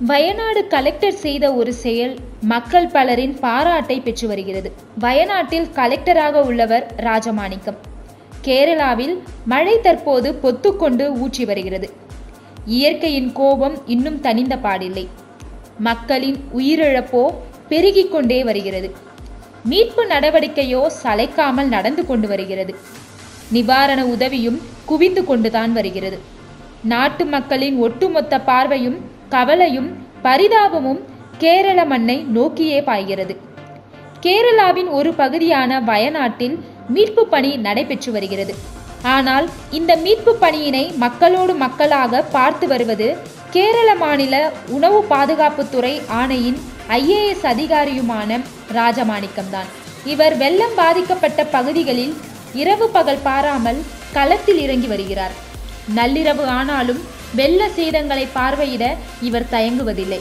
Wayanad collector செய்த ஒரு செயல் மக்கள் பலரின் பாராட்டை பெற்று வருகிறது. வயநாட்டில் கலெக்டராக உள்ளவர் ராஜமாணிக்கம். கேரளாவில் மழை தற்போது பொத்துக்கொண்டு ஊற்றி வருகிறது. இயற்கையின் கோபம் இன்னும் தனிந்த பாடில்லை. மக்களின் உயிரிழப்போ பெருகிக் கொண்டே வருகிறது. மீட்பு நடவடிக்கையோ சளைக்காமல் நடந்து கொண்டு வருகிறது. நிவாரண உதவியும் குவிந்து கொண்டுதான் வருகிறது. நாட்டு மக்களின் ஒட்டுமொத்த பார்வையும் கவலையும் பரிதாபமும் கேரள மண்ணை நோக்கியே பாய்கிறது. கேரளாவின் ஒரு பகுதியான வயநாட்டில் மீட்பு பணி நடைபெற்று வருகிறது. ஆனால் இந்த மீட்பு பணியினை மக்களோடு மக்களாக பார்த்து வருவது கேரள மாநில உணவு பாதுகாப்புத்துறை ஆணையின் ஐஏஎஸ் அதிகாரியுமான ராஜமாணிக்கம்தான். இவர் வெள்ளம் பாதிக்கப்பட்ட பகுதிகளில் இரவு பகல் பாராமல் களத்தில் இறங்கி வருகிறார். நள்ளிரவு ஆனாலும் வெள்ள சேதங்களை பார்வையிட இவர் தயங்குவதில்லை.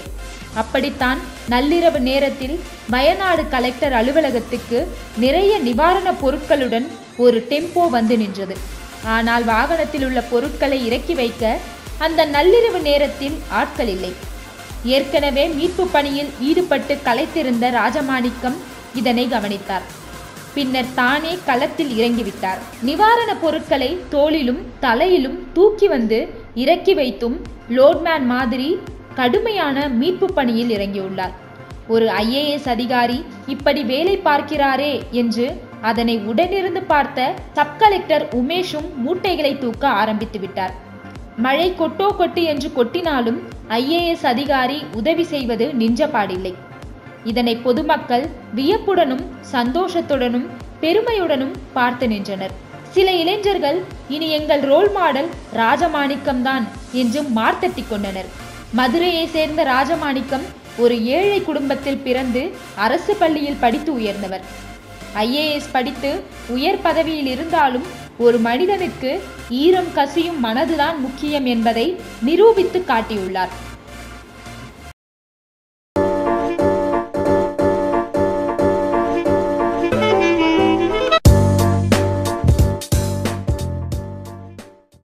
அப்படித்தான் நள்ளிரவு நேரத்தில் வயநாடு கலெக்டர் அலுவலகத்துக்கு நிறைய நிவாரணப் பொருட்களுடன் ஒரு டெம்போ வந்து நின்றது. ஆனால் வாகனத்தில் உள்ள பொருட்களை இறக்கி வைக்க அந்த நள்ளிரவு நேரத்தில் ஆட்கள் இல்லை. ஏற்கனவே மீட்பு பணியில் ஈடுபட்டு களைத்திருந்த ராஜமாணிக்கம் இதனை கவனித்தார். பின்னர் தானே களத்தில் இறங்கிவிட்டார். நிவாரணப் பொருட்களை தோளிலும் தலையிலும் தூக்கி வந்து இறக்கி வைத்தும் லோட்மேன் மாதிரி கடுமையான மீட்பு பணியில் இறங்கியுள்ளார். ஒரு ஐஏஎஸ் அதிகாரி இப்படி வேலை பார்க்கிறாரே என்று அதனை உடனிருந்து பார்த்த சப் கலெக்டர் உமேஷும் மூட்டைகளை தூக்க ஆரம்பித்து விட்டார். மழை கொட்டோ கொட்டு என்று கொட்டினாலும் ஐஏஎஸ் அதிகாரி உதவி செய்வது நின்றபாடில்லை. இதனை பொதுமக்கள் வியப்புடனும் சந்தோஷத்துடனும் பெருமையுடனும் பார்த்து நின்றனர். சில இளைஞர்கள் இனி எங்கள் ரோல் மாடல் ராஜமாணிக்கம்தான் என்று மார்த்தட்டி கொண்டனர். மதுரையை சேர்ந்த ராஜமாணிக்கம் ஒரு ஏழை குடும்பத்தில் பிறந்து அரசு பள்ளியில் படித்து உயர்ந்தவர். ஐஏஎஸ் படித்து உயர் பதவியில் இருந்தாலும் ஒரு மனிதனுக்கு ஈரம் கசியும் மனதுதான் முக்கியம் என்பதை நிரூபித்து காட்டியுள்ளார்.